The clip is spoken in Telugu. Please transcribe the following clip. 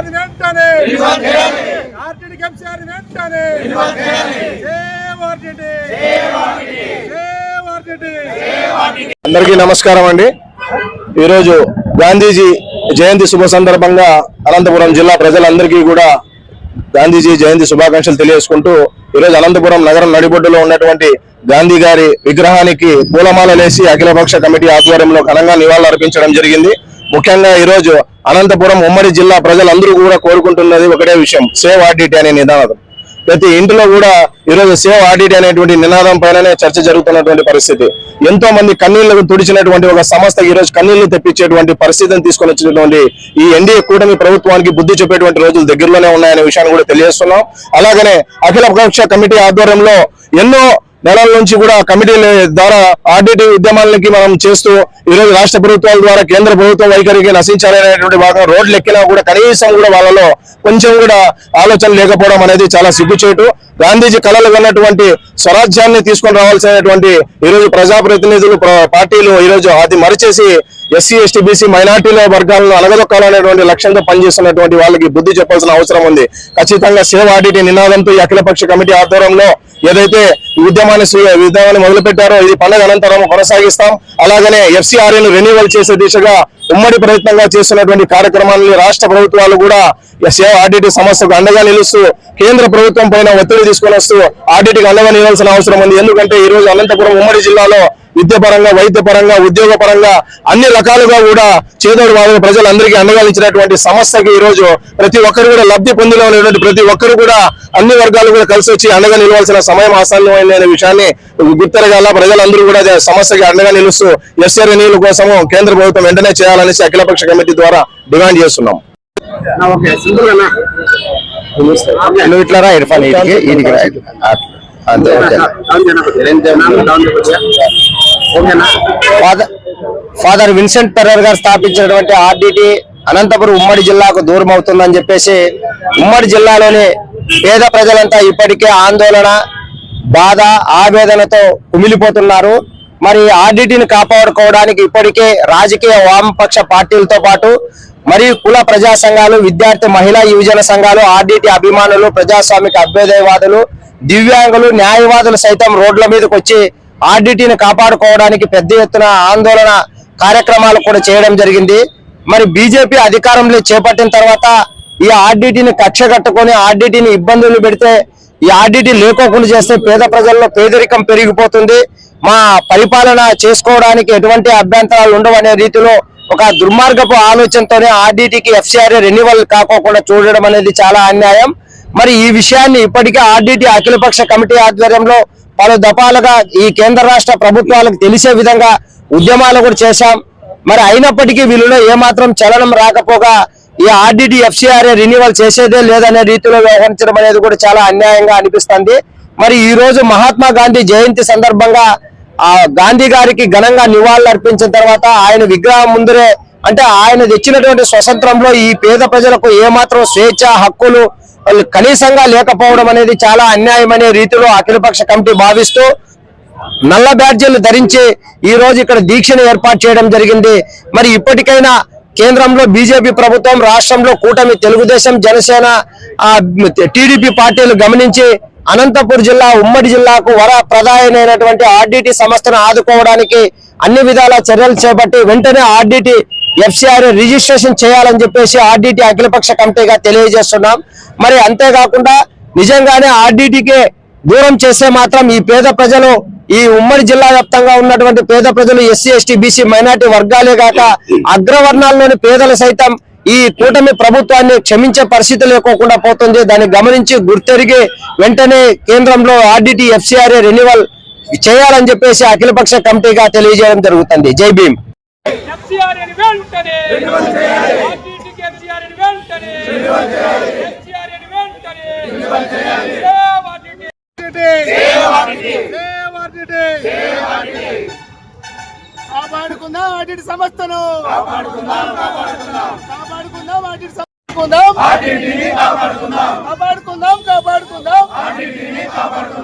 ఆర్టీడీ వెంటనే. ఆర్టీడీ కెప్సిఆర్ వెంటనే. అందరికీ నమస్కారం అండి. ఈరోజు గాంధీజీ జయంతి శుభ సందర్భంగా అనంతపురం జిల్లా ప్రజలందరికీ కూడా గాంధీజీ జయంతి శుభాకాంక్షలు తెలియజేసుకుంటూ ఈరోజు అనంతపురం నగరం నడిబొడ్డులో ఉన్నటువంటి గాంధీ గారి విగ్రహానికి పూలమాలలేసి అఖిలపక్ష కమిటీ ఆధ్వర్యంలో ఘనంగా నివాళులు అర్పించడం జరిగింది. ముఖ్యంగా ఈరోజు అనంతపురం ఉమ్మడి జిల్లా ప్రజలందరూ కూడా కోరుకుంటున్నది ఒకటే విషయం సేవ్ ఆర్డిటీ అనే నినాదం. ప్రతి ఇంటిలో కూడా ఈరోజు సేవ్ ఆడిట్ అనేటువంటి నినాదం పైననే చర్చ జరుగుతున్నటువంటి పరిస్థితి. ఎంతో మంది కన్నీళ్ళకు తుడిచినటువంటి ఒక సంస్థ ఈ రోజు కన్నీళ్ళు తెప్పించేటువంటి పరిస్థితిని తీసుకొని వచ్చినటువంటి ఈ ఎన్డీఏ కూటమి ప్రభుత్వానికి బుద్ధి చెప్పేటువంటి రోజులు దగ్గరలోనే ఉన్నాయనే విషయాన్ని కూడా తెలియజేస్తున్నాం. అలాగనే అఖిల పక్ష కమిటీ ఆధ్వర్యంలో ఎన్నో నెలల నుంచి కూడా కమిటీల ద్వారా ఆర్డిటి ఉద్యమాలకి మనం చేస్తూ ఈ రోజు రాష్ట్ర ప్రభుత్వాల ద్వారా కేంద్ర ప్రభుత్వం వైఖరికి నశించాలనేటువంటి భాగం రోడ్లు ఎక్కినా కూడా కనీసం కూడా వాళ్ళలో కొంచెం కూడా ఆలోచన లేకపోవడం అనేది చాలా సిగ్గుచేటు. గాంధీజీ కళలు కన్నటువంటి స్వరాజ్యాన్ని తీసుకొని రావాల్సినటువంటి ఈ రోజు ప్రజాప్రతినిధులు పార్టీలు ఈ రోజు అది మరిచేసి ఎస్సీ ఎస్టీ బీసీ మైనార్టీల వర్గాలను అలగదొక్కాలనేటువంటి లక్ష్యంతో పనిచేస్తున్నటువంటి వాళ్ళకి బుద్ధి చెప్పాల్సిన అవసరం ఉంది. ఖచ్చితంగా సేవ ఆడిటి నినాదంతో ఈ అఖిలపక్ష కమిటీ ఆధ్వర్యంలో ఏదైతే ఉద్యమాన్ని ఉద్యమాన్ని మొదలుపెట్టారో ఇది పండుగ అనంతరం కొనసాగిస్తాం. అలాగనే ఎఫ్సీఆర్ఏను రెన్యువల్ చేసే దిశగా ఉమ్మడి ప్రయత్నంగా చేస్తున్నటువంటి కార్యక్రమాలను రాష్ట్ర ప్రభుత్వాలు కూడా సేవ ఆడిటి సంస్థకు అండగా నిలుస్తూ కేంద్ర ప్రభుత్వం పైన ఒత్తిడి తీసుకొని వస్తూ ఆడిటికి అండగా నిలవాల్సిన అవసరం ఉంది. ఎందుకంటే ఈ రోజు అనంతపురం ఉమ్మడి జిల్లాలో విద్యపరంగా వైద్యపరంగా ఉద్యోగపరంగా ఉద్యోగ పరంగా అన్ని రకాలుగా కూడా చేదోడు వాదన ప్రజలందరికీ అండగా ఇచ్చినటువంటి సంస్థకి ఈ రోజు ప్రతి ఒక్కరు కూడా లబ్ధి పొందిన ప్రతి ఒక్కరు కూడా అన్ని వర్గాలు కూడా కలిసి వచ్చి అండగా నిలవాల్సిన సమయం ఆసన్నమైంది అనే విషయాన్ని గుర్తెరగాల ప్రజలందరూ కూడా సమస్యకి అండగా నిలుస్తూ ఎస్ఆర్ నీళ్ళ కోసము కేంద్ర ప్రభుత్వం వెంటనే చేయాలనేసి అఖిలపక్ష కమిటీ ద్వారా డిమాండ్ చేస్తున్నాం. నువ్వు ఇట్లా రా ఇర్ఫాన్ వీటికి వీటికి రా. అంతే ఫాదర్ ఫాదర్ విన్సెంట్ పెర్రర్ గారు స్థాపించినటువంటి ఆర్డిటి అనంతపురం ఉమ్మడి జిల్లాకు దూరం అవుతుందని చెప్పేసి ఉమ్మడి జిల్లాలోని పేద ప్రజలంతా ఇప్పటికే ఆందోళన బాధ ఆవేదనతో కుమిలిపోతున్నారు. మరి ఆర్డిటీని కాపాడుకోవడానికి ఇప్పటికే రాజకీయ వామపక్ష పార్టీలతో పాటు మరియు కుల ప్రజా సంఘాలు విద్యార్థి మహిళా యువజన సంఘాలు ఆర్డిటి అభిమానులు ప్రజాస్వామిక అభ్యుదయవాదులు దివ్యాంగులు న్యాయవాదులు సైతం రోడ్ల మీదకి వచ్చి ఆర్డిటీని కాపాడుకోవడానికి పెద్ద ఎత్తున ఆందోళన కార్యక్రమాలు కూడా చేయడం జరిగింది. మరి బీజేపీ అధికారంలో చేపట్టిన తర్వాత ఈ ఆర్డిటీని కక్ష కట్టుకొని ఆర్డిటీని ఇబ్బందులు పెడితే ఈ ఆర్డిటీ లేకోకుండా చేస్తే పేద ప్రజల్లో పేదరికం పెరిగిపోతుంది. మా పరిపాలన చేసుకోవడానికి ఎటువంటి అభ్యంతరాలు ఉండవనే రీతిలో ఒక దుర్మార్గపు ఆలోచనతోనే ఆర్డీటీకి ఎఫ్సిఆర్ రెన్యువల్ కాకోకుండా చూడడం అనేది చాలా అన్యాయం. మరి ఈ విషయాన్ని ఇప్పటికే ఆర్డీటీ అఖిలపక్ష కమిటీ ఆధ్వర్యంలో పలు దఫాలుగా ఈ కేంద్ర రాష్ట్ర ప్రభుత్వాలకు తెలిసే విధంగా ఉద్యమాలు కూడా చేశాం. మరి అయినప్పటికీ వీళ్ళలో ఏమాత్రం చలనం రాకపోగా ఈ ఆర్డీటీ ఎఫ్సిఆర్ఏ రెన్యువల్ చేసేదే లేదనే రీతిలో వ్యవహరించడం అనేది కూడా చాలా అన్యాయంగా అనిపిస్తుంది. మరి ఈ రోజు మహాత్మా గాంధీ జయంతి సందర్భంగా ఆ గాంధీ గారికి ఘనంగా నివాళులు అర్పించిన తర్వాత ఆయన విగ్రహం ముందరే అంటే ఆయన తెచ్చినటువంటి స్వతంత్రంలో ఈ పేద ప్రజలకు ఏమాత్రం స్వేచ్ఛ హక్కులు వాళ్ళు కనీసంగా లేకపోవడం అనేది చాలా అన్యాయమనే రీతిలో అఖిలపక్ష కమిటీ భావిస్తూ నల్ల బ్యాడ్జీలు ధరించి ఈ రోజు ఇక్కడ దీక్షను ఏర్పాటు చేయడం జరిగింది. మరి ఇప్పటికైనా కేంద్రంలో బీజేపీ ప్రభుత్వం రాష్ట్రంలో కూటమి తెలుగుదేశం జనసేన టీడీపీ పార్టీలు గమనించి అనంతపూర్ జిల్లా ఉమ్మడి జిల్లాకు వర ప్రధానమైనటువంటి ఆర్డిటి సంస్థను ఆదుకోవడానికి అన్ని విధాల చర్యలు చేపట్టి వెంటనే ఆర్డిటి ఎఫ్సిఆర్ రిజిస్ట్రేషన్ చేయాలని చెప్పేసి ఆర్డిటి అఖిలపక్ష కమిటీగా తెలియజేస్తున్నాం. మరి అంతేకాకుండా నిజంగానే ఆర్డిటికి దూరం చేస్తే మాత్రం ఈ పేద ప్రజలు ఈ ఉమ్మడి జిల్లా వ్యాప్తంగా ఉన్నటువంటి పేద ప్రజలు ఎస్సీ ఎస్టీ బీసీ మైనార్టీ వర్గాలే కాక అగ్రవర్ణాల్లోని పేదలు సైతం ఈ కూటమి ప్రభుత్వాన్ని క్షమించే పరిస్థితి లేకోకుండా పోతుంది. దాన్ని గమనించి గుర్తెరిగి వెంటనే కేంద్రంలో ఆర్డిటి ఎఫ్సిఆర్ఏ రెన్యువల్ చేయాలని చెప్పేసి అఖిలపక్ష కమిటీగా తెలియజేయడం జరుగుతుంది. జై భీమ్. కాపాడుకుందాం ఆడిటి సంస్థను. కాపాడుకుందాం వాటిని కాపాడుకుందాం. కాపాడుకుందాం. కాపాడుకుందాం.